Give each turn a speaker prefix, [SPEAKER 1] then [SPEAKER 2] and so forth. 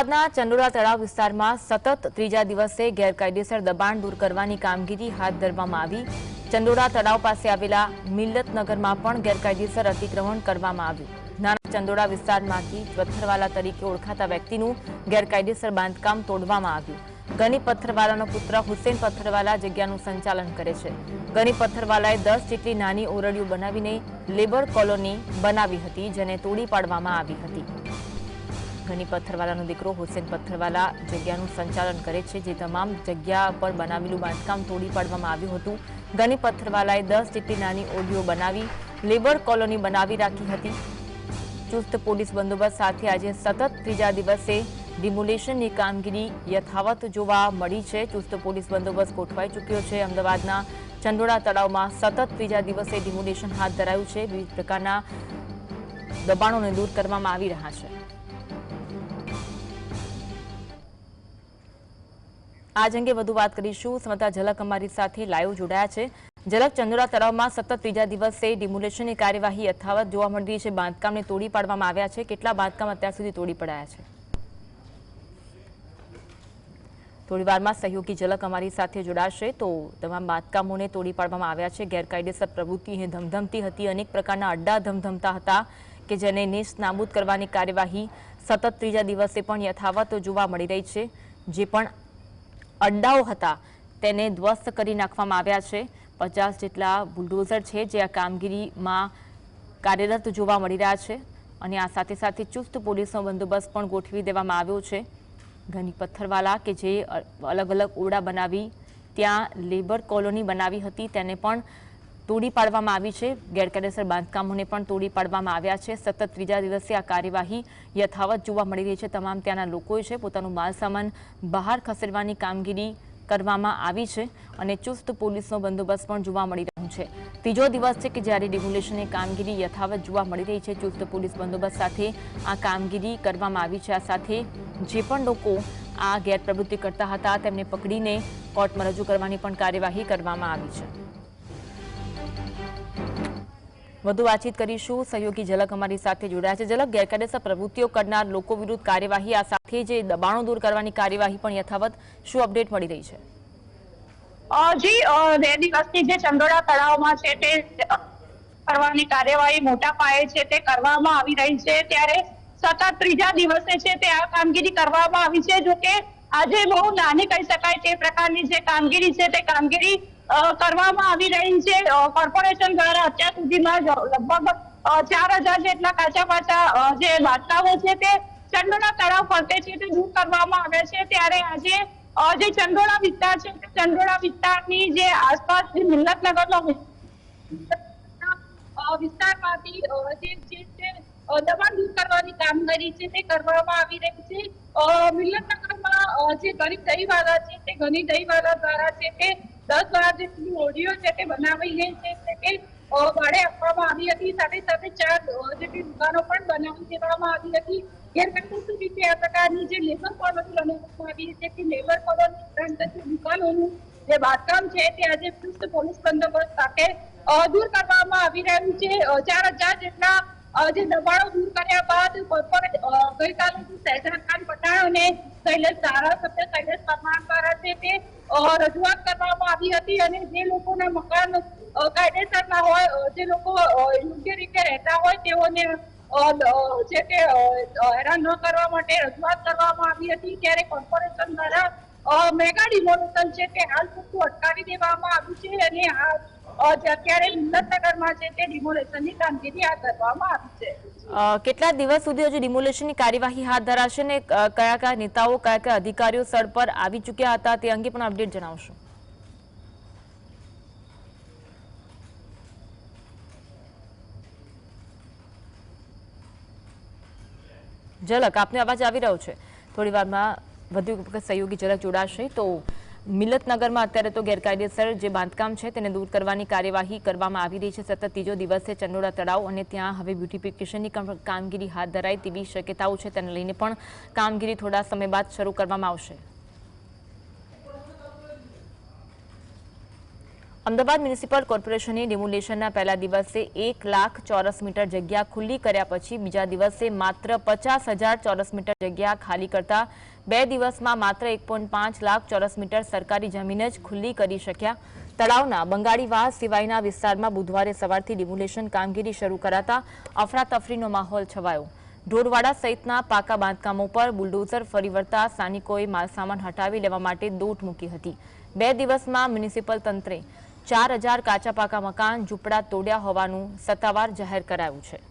[SPEAKER 1] અમદાવાદના ચંડોળા તળાવ વિસ્તારમાં સતત ત્રીજા દિવસે ગેરકાયદેસર દબાણ દૂર કરવાની કામગીરી હાથ ધરવામાં આવી. ચંડોળા તળાવ પાસે આવેલા મિલ્લતનગરમાં પણ ગેરકાયદેસર અતિક્રમણ કરવામાં આવ્યું. નાના ચંડોળા વિસ્તારમાંથી પથ્થરવાલા તરીકે ઓળખાતા વ્યક્તિનું ગેરકાયદેસર બાંધકામ તોડવામાં આવ્યું. ગની પથ્થરવાલાનો પુત્ર હુસેન પથ્થરવાલા જગ્યાનું સંચાલન કરે છે. ગની પથ્થરવાલાએ દસ જેટલી નાની ઓરડીઓ બનાવીને લેબર કોલોની બનાવી હતી, જેને તોડી પાડવામાં આવી હતી. ઘણી પથ્થરવાલાનો દીકરો હુસેન પથ્થરવાલા જગ્યાનું સંચાલન કરે છે, જે તમામ જગ્યા પર બનાવેલું બાંધકામ તોડી પાડવામાં આવ્યું હતું. ગની પથ્થરવાલાએ દસ જેટલી નાની ઓડીઓ બનાવી, લેબર કોલોની બનાવી રાખી હતી. ચુસ્ત પોલીસ બંદોબસ્ત સાથે આજે સતત ત્રીજા દિવસે ડિમોલેશનની કામગીરી યથાવત જોવા મળી છે. ચુસ્ત પોલીસ બંદોબસ્ત ગોઠવાઈ ચૂક્યો છે. અમદાવાદના ચંડોળા તળાવમાં સતત ત્રીજા દિવસે ડિમોલેશન હાથ ધરાયું છે. વિવિધ પ્રકારના દબાણોને દૂર કરવામાં આવી રહ્યા છે. આજ અંગે વધુ વાત કરીશું. સમતા ઝલક અમારી સાથે લાઈવ જોડાયા છે. ઝલક ચંદોરા તળાવમાં સતત ત્રીજા દિવસે ડિમોલેશનની કાર્યવાહી યથાવત જોવા મળી છે. બાંધકામને તોડી પાડવામાં આવ્યા છે. કેટલા બાંધકામ અત્યાર સુધી તોડી પડાયા છે? થોડી વારમાં સહયોગી ઝલક અમારી સાથે જોડાશે તો તમામ બાંધકામોને તોડી પાડવામાં આવ્યા છે. ગેરકાયદેસર પ્રવૃત્તિ અહીં ધમધમતી હતી. અનેક પ્રકારના અડ્ડા ધમધમતા હતા કે જેને નેસ્ત નાબૂદ કરવાની કાર્યવાહી સતત ત્રીજા દિવસે પણ યથાવત જોવા મળી રહી છે. જે પણ અડ્ડાઓ હતા. તેને ધ્વસ્ત કરી નાખવામાં આવ્યા છે. પચાસ જેટલા બુલડોઝર છે જે આ કામગીરીમાં કાર્યરત જોવા મળી રહ્યા છે અને આ સાથે સાથે ચુસ્ત પોલીસનો બંદોબસ્ત પણ ગોઠવી દેવામાં આવ્યો છે. ઘની પથ્થરવાલા કે જે અલગ અલગ ઓરડા બનાવી ત્યાં લેબર કોલોની બનાવી હતી તેને પણ તોડી પાડવામાં આવી છે. ગેરકાયદેસર બાંધકામોને પણ તોડી પાડવામાં આવ્યા છે. સતત ત્રીજા દિવસે આ કાર્યવાહી યથાવત જોવા મળી રહી છે. તમામ ત્યાંના લોકોએ છે પોતાનું માલ સામાન બહાર ખસેડવાની કામગીરી કરવામાં આવી છે અને ચુસ્ત પોલીસનો બંદોબસ્ત પણ જોવા મળી રહ્યો છે. ત્રીજો દિવસ છે કે જ્યારે ડિમોલેશનની કામગીરી યથાવત જોવા મળી રહી છે, ચુસ્ત પોલીસ બંદોબસ્ત સાથે આ કામગીરી કરવામાં આવી છે. આ સાથે જે પણ લોકો આ ગેરપ્રવૃત્તિ કરતા હતા, તેમને પકડીને કોર્ટમાં રજૂ કરવાની પણ કાર્યવાહી કરવામાં આવી છે. વધુ વાતચીત કરીશું. સહયોગી ઝલક અમારી સાથે જોડાયા છે. ઝલક, ગેરકાયદેસર પ્રવૃત્તિઓ કરનાર લોકો વિરુદ્ધ કાર્યવાહી, આ સાથે જે દબાણો દૂર કરવાની કાર્યવાહી પણ યથાવત શું અપડેટ મળી રહી છે?
[SPEAKER 2] જી બે દિવસથી જે ચંદોડા તળાવમાં છે તે કરવાની કાર્યવાહી મોટા પાયે છે તે કરવામાં આવી રહી છે. ત્યારે સતત ત્રીજા દિવસે છે તે આ કામગીરી કરવામાં આવી છે. જો કે આજે બહુ નાની કહી શકાય તે પ્રકારની જે કામગીરી છે તે કામગીરી કરવામાં આવી રહી છે. કોર્પોરેશન દ્વારા અત્યાર સુધીમાં લગભગ ચાર હજાર જેટલા કાચા પાચા જે બાટલાઓ છે તે ચંડોળા તળાવ ફરતે છે તે દૂર કરવામાં આવે છે. ત્યારે આજે જે ચંડોળા વિસ્તાર છે તે ચંડોળા વિસ્તારની જે આસપાસ જે મિલ્લતનગરનો વિસ્તારમાંથી જે જે છે દબાણ દૂર કરવાની કામગીરી છે તે કરવામાં આવી રહી છે. મિલ્લતનગરમાં જે ગરીબ દહીવાલા છે તે ઘણી દહીવાલા દ્વારા છે તે દસ વાર જેટલી ઓડિયો છે તે બનાવી લે છે. ભાડે આપવામાં આવી હતી. સાથે સાથે ચાર જેટલી દુકાનો પણ બનાવી દેવામાં આવી હતી. આ પ્રકારની જે લેબર કોલોની બનાવવામાં આવી છે તે લેબર કોલોની દુકાનોનું જે બાંધકામ છે તે આજે પોલીસ બંદોબસ્ત સાથે દૂર કરવામાં આવી રહ્યું છે. ચાર હજાર જેટલા જે દબાણો દૂર કર્યા બાદ અ, ગઈકાલે શહેજાદ ખાન પઠાણ અને શૈલેષ ધારાસભ્ય શૈલેષ પરમાર દ્વારા છે તે રજૂઆત કરવામાં આવી હતી અને જે લોકોના મકાન કાયદેસરના હોય જે લોકો યોગ્ય રીતે રહેતા હોય તેઓને જે કે હેરાન ન કરવા માટે રજૂઆત કરવામાં આવી હતી. ત્યારે કોર્પોરેશન દ્વારા મેગા ડિમોલેશન છે તે હાલ પૂરતું અટકાવી દેવામાં આવ્યું છે અને અત્યારે હિંમતનગરમાં છે તે ડિમોલેશનની કામગીરી હાથ ધરવામાં આવી છે.
[SPEAKER 1] કેટલા દિવસ સુધી હજુ ડિમોલેશનની કાર્યવાહી હાથ ધરાશે ને કયા કયા નેતાઓ, કયા કયા અધિકારીઓ સ્થળ પર આવી ચૂક્યા હતા તે અંગે પણ અપડેટ જણાવશો. ઝલક, આપને અવાજ આવી રહ્યો છે. થોડી વારમાં વધુ સહયોગી ઝલક જોડાશે તો મિલતનગરમાં અત્યારે તો ગેરકાયદેસર જે બાંધકામ છે તેને દૂર કરવાની કાર્યવાહી કરવામાં આવી રહી છે. સતત ત્રીજો દિવસે ચંડોળા તળાવ અને ત્યાં હવે બ્યુટીફિકેશનની કામગીરી હાથ ધરાય તેવી શક્યતાઓ છે. તેને લઈને પણ કામગીરી થોડા સમય બાદ શરૂ કરવામાં આવશે. અમદાવાદ મ્યુનિસિપલ કોર્પોરેશનની ડિમોલેશનના પહેલા દિવસે એક લાખ ચોરસ મીટર જગ્યા ખુલ્લી કર્યા પછી બીજા દિવસે માત્ર પચાસ હજાર ચોરસ મીટર જગ્યા ખાલી કરતા બે દિવસમાં માત્ર એક લાખ ચોરસ મીટર સરકારી જમીન જ ખુલ્લી કરી શક્યા. તળાવના બંગાળીવા સિવાયના વિસ્તારમાં બુધવારે સવારથી ડિમોલેશન કામગીરી શરૂ કરાતા અફરાતફરીનો માહોલ છવાયો. ઢોરવાડા સહિતના પાકા બાંધકામો પર બુલડોઝર ફરી વળતા સ્થાનિકોએ માલસામાન હટાવી લેવા માટે દોટ મૂકી હતી. બે દિવસમાં મ્યુનિસિપલ તંત્રે ચાર હજાર કાચા પાકા મકાન ઝૂંપડા તોડ્યા હોવાનું સત્તાવાર જાહેર કરાયું છે.